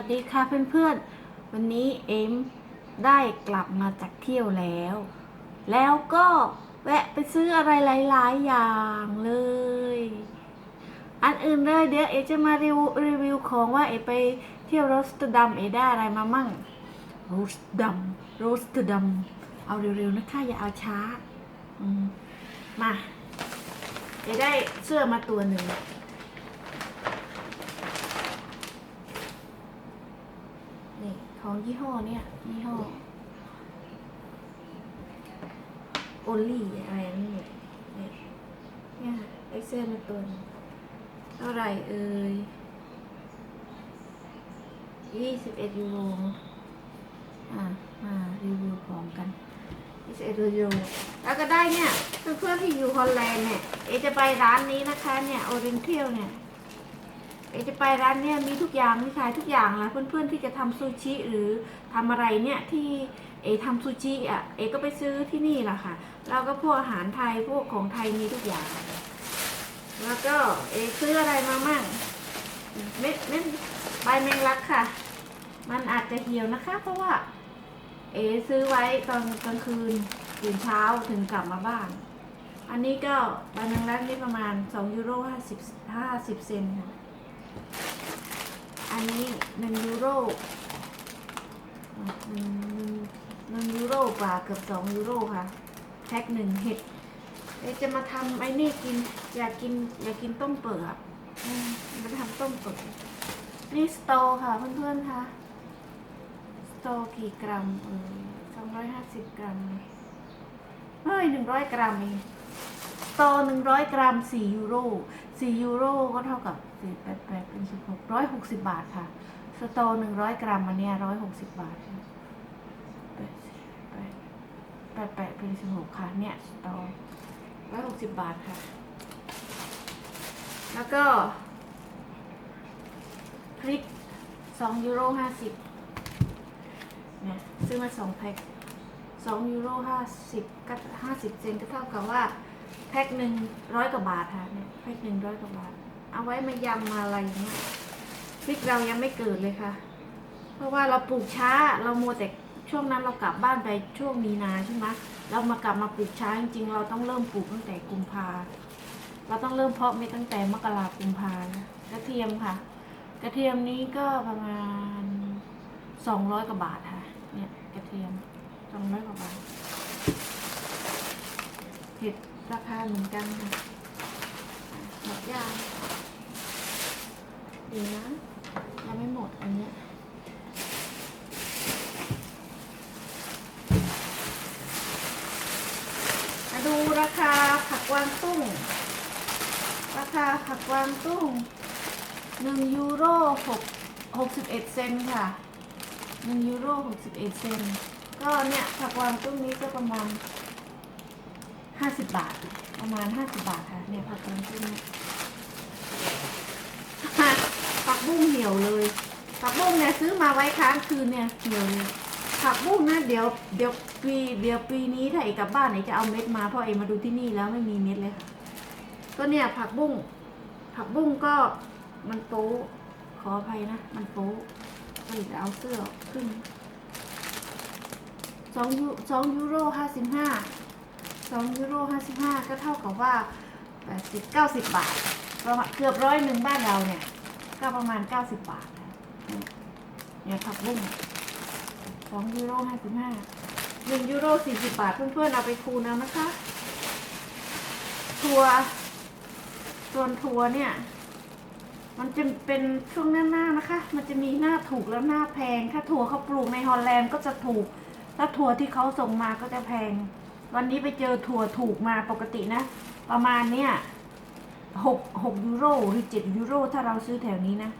วัสดีค่ะเพื่อนๆ วันนี้เอ็มได้กลับมาจากเที่ยวแล้ว แล้วก็แวะไปซื้ออะไรหลาย ๆ อย่างเลย อันอื่นเลยเดี๋ยวเอจะมารีวิวรีวิวของว่าเอไปเที่ยวโรสต์ดัมเอได้อะไรมามั่งโรสดัมโรสต์ดัมเอาเร็ว ๆ นะคะ อย่าเอาช้ามมาเอได้เสื้อมาตัวหนึ่ง นี่ ของยี่ห้อเนี่ยยี่ห้อโอลี่อะไรนี่เนี่ยเนี่ยเอ็กเซนตัวหนึ่งเท่าไหร่เอ่ยยี่สิบเอ็ดยูโรอะมารีวิวของกันยี่สิบเอ็ดยูโรแล้วก็ได้เนี่ยเพื่อนๆที่อยู่ฮอลแลนด์เนี่ยเอจะไปร้านนี้นะคะเนี่ยโอเรนเทียลเนี่ย เอจะไปร้านเนี่ยมีทุกอย่างมีขายทุกอย่างนะเพื่อนๆที่จะทำซูชิหรือทำอะไรเนี่ยที่เอทำซูชิอะเอก็ไปซื้อที่นี่แหละค่ะแล้วก็พวกอาหารไทยพวกของไทยมีทุกอย่าง แล้วก็เอซื้ออะไรมามั่งเม็ดเม็ดใบแมงลักค่ะ มันอาจจะเหี่ยวนะคะ เพราะว่า เอซื้อไว้ตอนกลางคืนตื่นเช้าถึงกลับมาบ้าน อันนี้ก็ใบแมงลักนี่ประมาณ2ยูโร50 50 เซนค่ะ อันนี้หนึ่งยูโรหนึ่งหนึ่งยูโรกว่าเกือบสองยูโรค่ะ แพ็คหนึ่งเห็ดเดี๋ยวจะมาทำไอ้นี่กิน อยากกิน อยากกินต้มเปิดอะอืมาทำต้มเปิดนี่สโตค่ะเพื่อนๆค่ะสโตกี่กรัมเออสองร้อยห้าสิบกรัมเฮ้ยหนึ่งร้อยกรัมเองสโตหนึ่งร้อยกรัมสี่ยูโร สี่ยูโรก็เท่ากับสี่แปดแปดเป็นสิบหกร้อยหกสิบบาทค่ะสโตหนึ่งร้อยกรัมอันเนี้ยร้อยหกสิบาทค่ะแปดแปดเป็นสิบหกค่ะ เนี่ยสโตร้อยหกสิบบาทค่ะ แล้วก็พริกสองยูโรห้าสิบเนี่ยซื้อมาสองแพ็คสองยูโรห้าสิบก็ห้าสิบเซนก็เท่ากับว่า แพ็คหนึ่งร้อยกว่าบาทค่ะเนี่ยแพ็คหนึ่งร้อยกว่าบาท เอาไว้มายำมาอะไรอย่างเงี้ยพริกเรายังไม่เกิดเลยค่ะ เพราะว่าเราปลูกช้าเรามัวแต่ช่วงนั้นเรากลับบ้านไปช่วงมีนาใช่ไหมเรามากลับมาปลูกช้าจริงๆเราต้องเริ่มปลูกตั้งแต่กุมภาเราต้องเริ่มเพาะเม็ดตั้งแต่มกรากุมภากระเทียมค่ะ กระเทียมนี้ก็ประมาณสองร้อยกว่าบาทค่ะ เนี่ยกระเทียมสองร้อยกว่าบาทเห็ด ราคาเหมือนกันค่ะหมดยางดีนะยังไม่หมดอันเนี้ยมาดูราคาผักวางตุ้ง ราคาผักวางตุ้งหนึ่งยูโรหกหกสิบเอ็ดเซนค่ะหนึ่งยูโรหกสิบเอ็ดเซนก็เนี่ยผักกวางตุ้งนี้ก็ประมาณ ห้าสิบบาท ประมาณห้าสิบบาทค่ะเนี่ยผักกวางตุ้งเนี่ยผักบุ้งเหี่ยวเลยผักบุ้งเนี่ยซื้อมาไว้ค้างคืนเนี่ยเหี่ยวเลยผักบุ้งนะเดี๋ยวเดี๋ยวปีเดี๋ยวปีนี้ถ้าเอกกลับบ้านเอกจะเอาเม็ดมาเพราะเอกมาดูที่นี่แล้วไม่มีเม็ดเลยค่ะก็เนี่ยผักบุ้งผักบุ้งก็มันโป๊ขออภัยนะ มันโป๊เลยจะเอาเสื้อขึ้นสองยูสองยูโรห้าสิบห้า สองยูโรห้าสิบห้าก็เท่ากับว่าแปดสิบเก้าสิบบาท ประมาณเกือบร้อยหนึ่งบ้านเราเนี่ย ก็ประมาณเก้าสิบบาทนะเนี่ยผักบุ้งสองยูโรห้าสิบห้าหนึ่งยูโรสี่สิบบาท เพื่อนๆเอาไปคูณเอานะคะทัวร์ส่วนทัวเนี่ย มันจะเป็นช่วงหน้าหน้านะคะ มันจะมีหน้าถูกแล้วหน้าแพง ถ้าถั่วเขาปลูกในฮอลแลนด์ก็จะถูก ถ้าถั่วที่เขาส่งมาก็จะแพง วันนี้ไปเจอถั่วถูกมาปกตินะ ประมาณเนี่ยหกหกยูโรหรือเจ็ดยูโร ถ้าเราซื้อแถวนี้นะ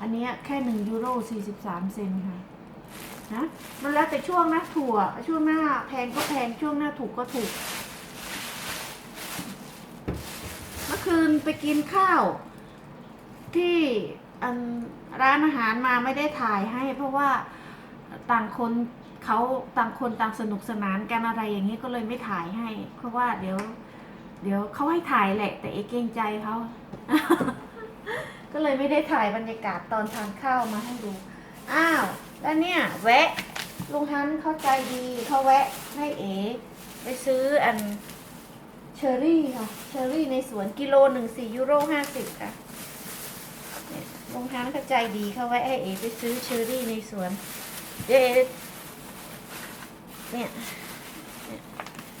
อันเนี้ยแค่หนึ่งยูโรสี่สิบสามเซนค่ะนะมันแล้วแต่ช่วงนะถั่ว ช่วงหน้าแพงก็แพงช่วงหน้าถูกก็ถูก เมื่อคืนไปกินข้าว ที่ร้านอาหารมาไม่ได้ถ่ายให้ เพราะว่าต่างคน เขาต่างคนต่างสนุกสนานกันอะไรอย่างนี้ก็เลยไม่ถ่ายให้ เพราะว่าเดี๋ยว เดี๋ยวเขาให้ถ่ายแหละ แต่เอเกรงใจเขา ก็เลยไม่ได้ถ่ายบรรยากาศตอนทานข้าวมาให้ดู อ้าว แล้วเนี่ย แวะ ลุงฮันเข้าใจดีเขาแวะให้เอไปซื้ออันเชอรี่ค่ะเชอรี่ในสวนกิโลหนึ่งสี่ยูโรห้าสิบค่ะลุงฮันเข้าใจดีเขาแวะให้เอไปซื้อเชอรี่ในสวนเดี๋ยว เอเนี่ย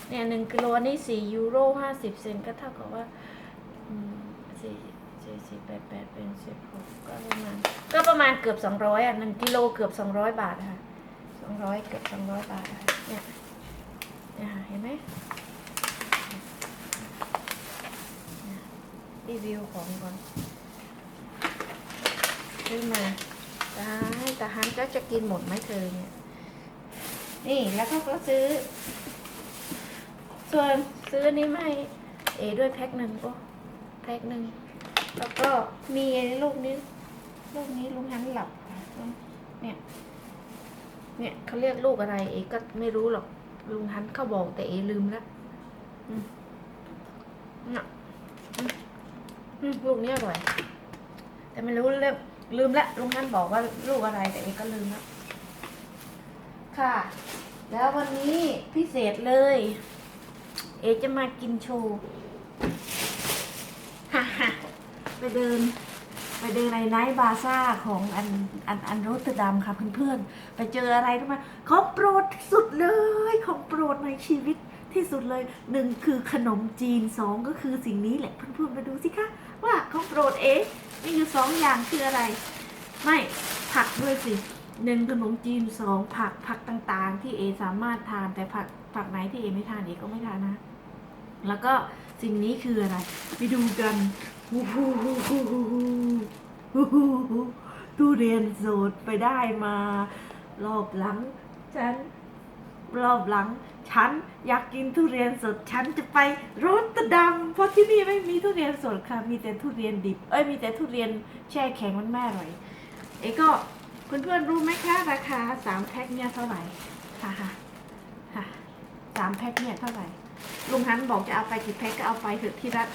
เนี่ยหนึ่งกิโลนี่สี่ยูโรห้าสิบเซนก็เท่ากับว่าอืมสี่สี่สี่แปดแปดเป็นสิบหกก็ประมาณก็ประมาณเกือบสองร้อยอะหนึ่งกิโลเกือบสองร้อยบาทอะค่ะสองร้อยเกือบสองร้อยบาทอะค่ะเนี่ยเนี่ยค่ะเห็นไหมเนี่ยรีวิวของก่อนซื้อมาได้แต่ฮันก็จะกินหมดไหมเธอเนี่ย นี่แล้วก็ก็ซื้อ ส่วนซื้อนี้ไม่เอด้วยแพ็คหนึ่งโอ้แพ็คหนึ่งแล้วก็มีไอ้ลูกนี้ลูกนี้ลุงฮันหลับเนี่ย เนี่ยเขาเรียกลูกอะไร เอก็ไม่รู้หรอกลุงฮันเขาบอกแต่เอลืมแล้วอืมเนี่ยอืมลูกนี้อร่อย แต่ไม่รู้เรื่องลืมแล้วลุงฮันบอกว่าลูกอะไรแต่เอก็ลืมแล้ว ค่ะ แล้ววันนี้พิเศษเลย เอจะมากินโชว์ฮ่าฮ่าไปเดิน ไปเดินในไนท์บาซ่าของอันอันอันโรตเตอร์ดัมค่ะเพื่อนๆ ไปเจออะไรรู้ไหมของโปรดสุดเลย ของโปรดในชีวิตที่สุดเลยหนึ่งคือขนมจีนสองก็คือสิ่งนี้แหละเพื่อนๆมาดูสิคะว่าของโปรดเอมีอยู่สองอย่างคืออะไร ไม่ผักด้วยสิ หนึ่งขนมจีนสองผักผักต่างๆ ที่เอสามารถทานแต่ผักผักไหนที่เอไม่ทานเอก็ไม่ทานนะ แล้วก็สิ่งนี้คืออะไร ไปดูกันฮู้ฮู้ฮู้ฮู้ฮู้ฮู้ฮู้ฮู้ทุเรียนสดไปได้มา รอบหลัง ฉัน รอบหลัง ฉันอยากกินทุเรียนสด ฉันจะไปโรตเตอร์ดัมเพราะที่นี่ไม่มีทุเรียนสดค่ะ มีแต่ทุเรียนดิบ เอ้ยมีแต่ทุเรียนแช่แข็งมันแม่อร่อย เอ้ก็ เพื่อนๆรู้ไหมคะราคาสามแพ็คเนี่ยเท่าไหร่ค่ะค่ะค่ะสามแพ็คเนี่ยเท่าไหร่ลุงฮันบอกจะเอาไปกี่แพ็คก็เอาไปเถอะที่รัฐ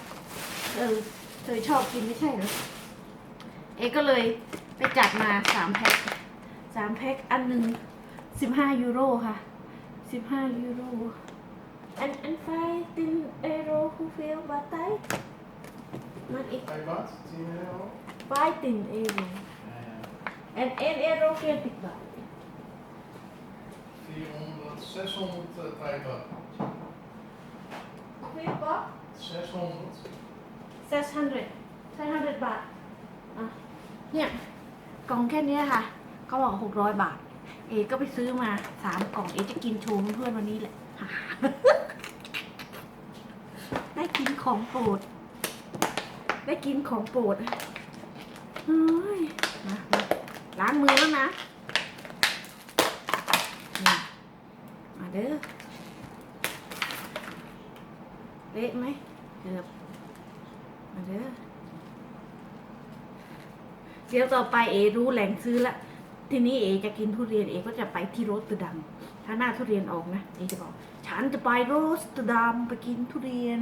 เออเธอชอบกินไม่ใช่เหรอเอก็เลยไปจัดมาสามแพ็คสามแพ็คอันหนึ่งสิบห้ายูโรค่ะสิบห้ายูโรอันอันไฟตินเอโรคูเฟลบาไตมันอีก Bij wat? 10 euro? ไฟตินเอโร Ja, อันเอเอโรเฟลติดบาท 400, 600 uh, bij wat? เฟลบาท 600. เซสฮันเดรดใช่ฮันเดรดบาทอะเนี่ยกล่องแค่เนี้ยค่ะเขาบอกหกร้อยบาท เอก็ไปซื้อมาสามกล่องเอจะกินโชว์เพื่อนๆวันนี้แหละ ได้กินของโปรด ได้กินของโปรดเฮ้ยมามา ล้างมือแล้วนะนี่มาเด้อเละไหมเกือบมาเด้อเดี๋ยวต่อไปเอรู้แหล่งซื้อละทีนี้เอจะกินทุเรียนเอก็จะไปที่โรสตอร์ดัมถ้าหน้าทุเรียนออกนะเอจะบอก ฉันจะไปโรสตอร์ดัมไปกินทุเรียน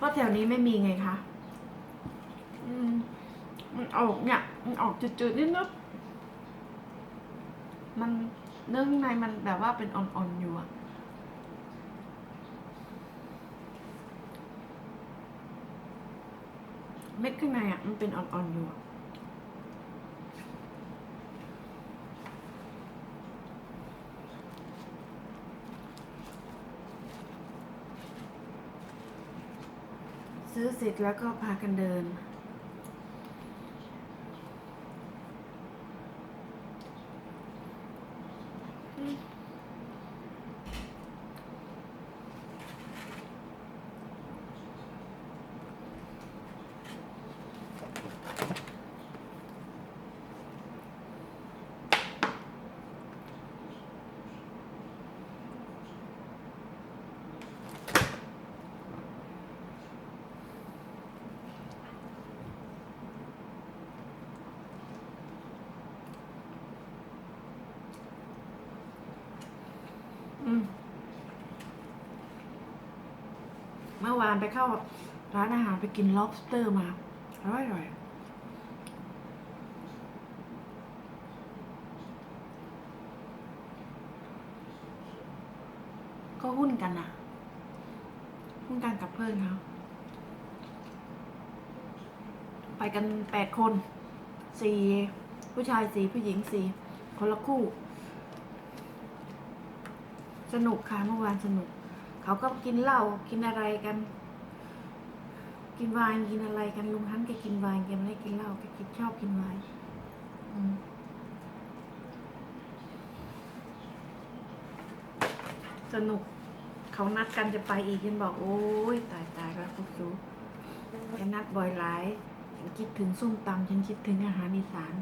เพราะแถวนี้ไม่มีไงคะอืมมันออกเนี่ย มันออกจืดๆนิดนึงมันเนื้อข้างในมันแบบว่าเป็นอ่อนๆอยู่อะเม็ดข้างในอะมันเป็นอ่อนๆอยู่อะ ซื้อเสร็จแล้วก็พากันเดิน อืม เมื่อวานไปเข้าร้านอาหารไปกิน lobster มา อร่อยอร่อยก็หุ้นกันนะหุ้นกันกับเพื่อนเขาไปกันแปดคนสี่ผู้ชายสี่ผู้หญิงสี่คนละคู่ สนุกค่ะเมื่อวานสนุก เขาก็กินเหล้ากินอะไรกัน กินไวน์กินอะไรกันลุงฮันแกกินไวน์แกไม่ได้กินเหล้าแกกินชอบกินไวน์อืมสนุกเขานัดกันจะไปอีกยันบอก โอ้ยตายตายแล้วพวกซูแกนัดบ่อยหลายฉันคิดถึงส้มตำฉันคิดถึงอาหารอีสาน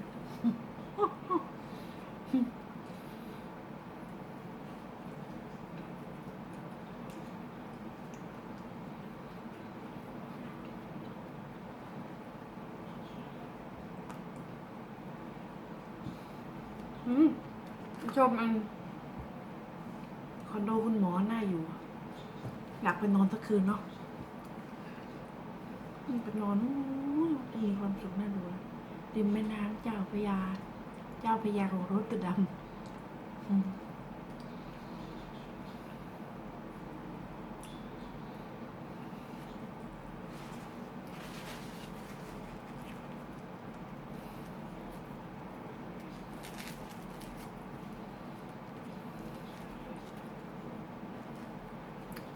อืมชมอันคอนโดคุณหมอหน่าอยู่ อยากไปนอนสักคืนเนาะไปนอนอู้มีความสุขน่าดูริมแม่น้ำเจ้าพยา เจ้าพยาของรถตดำอืม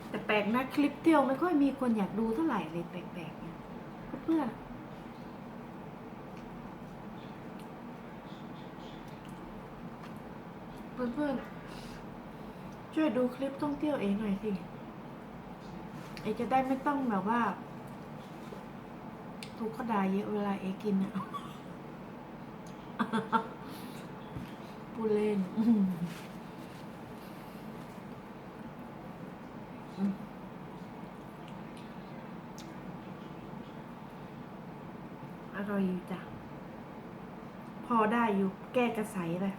แต่แป ลกนะคลิปเที่ยวไม่ค่อยมีคนอยากดูเท่าไหร่เลยแปลกๆเนี่ยเพื่อนเพื่อนๆช่วยดูคลิปท่องเที่ยวเองหน่อยสิเอจะได้ไม่ต้องแบบว่าทุกข์เขาด่าเยอะเวลาเอกินอะพูดเล่น อร่อยอยู่จ้ะ พอได้อยู่ แก้กระใสเลย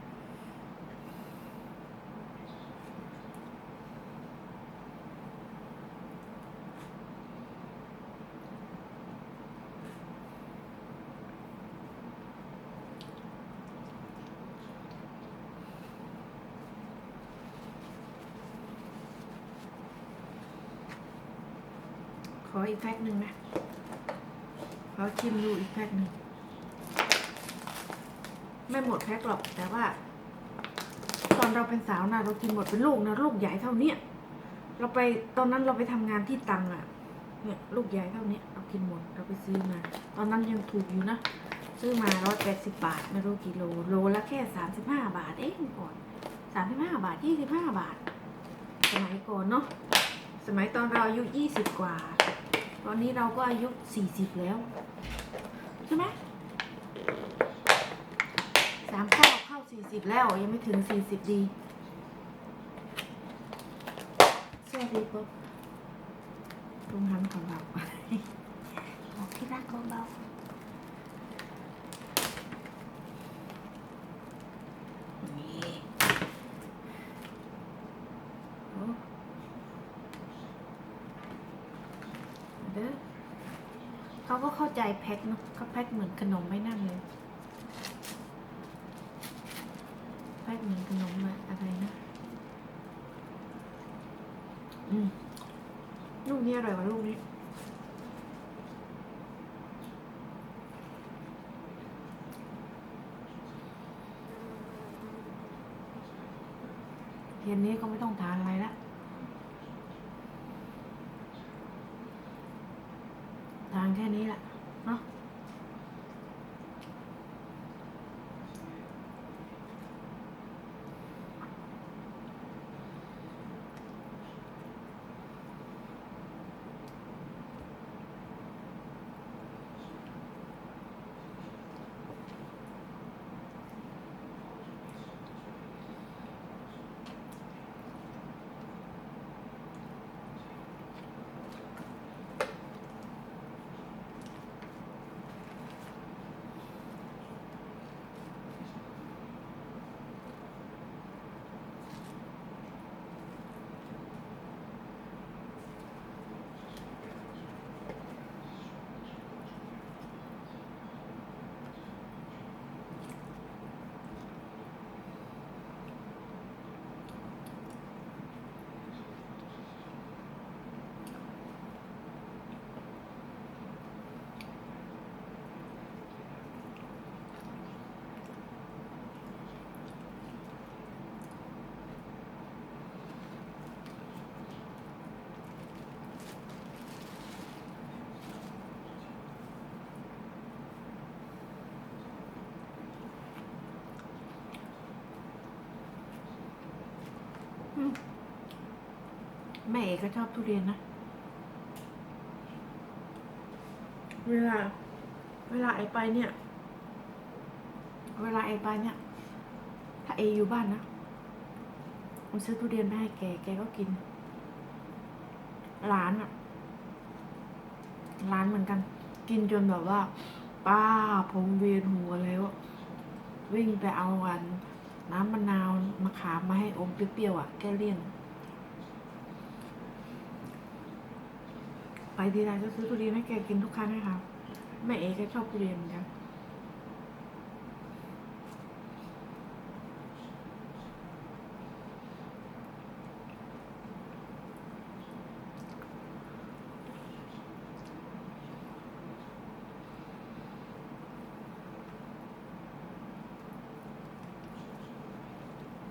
ขออีก แพ็คหนึ่งนะขอชิมดูอีกแพ็คหนึ่ง ไม่หมดแพ็คหรอก แต่ว่า ตอนเราเป็นสาวนะเรากินหมดเป็นลูกนะลูกใหญ่เท่าเนี้ยเราไปตอนนั้นเราไปทำงานที่ตังอะเนี่ยลูกใหญ่เท่าเนี้ยเรากินหมดเราไปซื้อมา ตอนนั้นยังถูกอยู่นะ ซื้อมาร้อยแปดสิบบาท ไม่รู้กี่โล โลละแค่สามสิบห้าบาท เองก่อนสามสิบห้าบาทยี่สิบห้าบาท สมัยก่อนเนาะสมัยตอนเราอายุยี่สิบกว่า ตอนนี้เราก็อายุสี่สิบแล้ว ใช่ไหมสามเข้าเข้าสี่สิบแล้วยังไม่ถึงสี่สิบดีเสื้อดีปุ๊บตรงหันของเราบอกที่รักของเราโอ้ เด้อ เขาก็เข้าใจแพ็คเนาะเขาแพ็คเหมือนขนมไม่นั่นเลยแพ็คเหมือนขนมอะอะไรนะอืมลูกนี้อร่อยกว่าลูกนี้เย็นนี้ก็ไม่ต้อง แม่เอกก็ชอบทุเรียนนะ เวลา เวลาไอไปเนี่ย เวลาไอไปเนี่ย ถ้าเออยู่บ้านนะมันซื้อทุเรียนไปให้แก แกก็กิน ร้านอะร้านเหมือนกัน กินจนแบบว่า ป้าผมเวียนหัวแล้ว วิ่งไปเอาอัน น้ำมะนาวมะขามมาให้อมเปรี้ยวๆอะแก้เลี่ยน ไปทีไรก็ซื้อทุเรียนให้แกกินทุกครั้งเลยค่ะแม่เอก็ชอบทุเรียนเหมือนกัน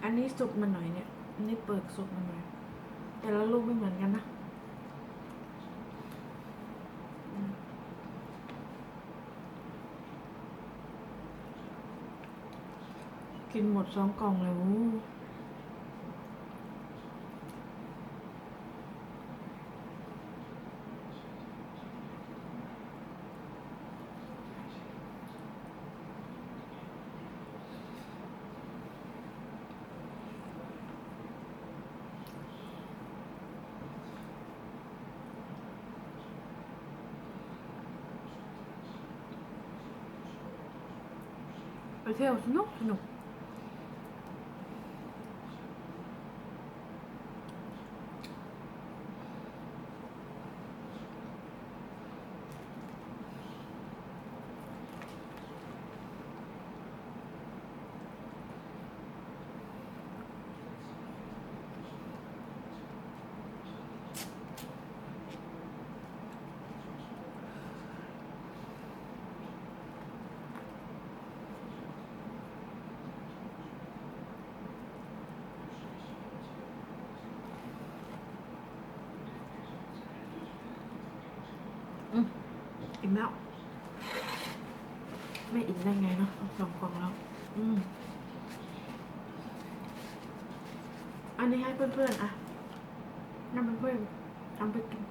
อันนี้สุกมันหน่อยเนี่ย อันนี้เปิดสุกมันหน่อย แต่ละลูกไม่เหมือนกันนะ กินหมดสองกล่องเลยวู้ไปเที่ยวสนุกสนุก อิ่มแล้ว ไม่อิ่มได้ไงเนาะสองกล่องแล้ว อืมอันนี้ให้เพื่อนๆ อะนั่นเพื่อนๆทำไปกิน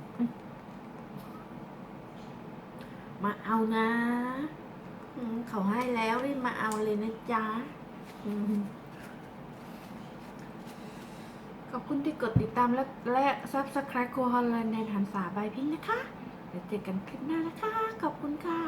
มาเอานะเขาให้แล้วรีบมาเอาเลยนะจ๊ะขอบคุณที่กดติดตามและและซับสไครต์โคฮอลแลนด์ในฐานสาบายพิงนะคะ เดี๋ยวเจอกันคลิปหน้านะคะ ขอบคุณค่ะ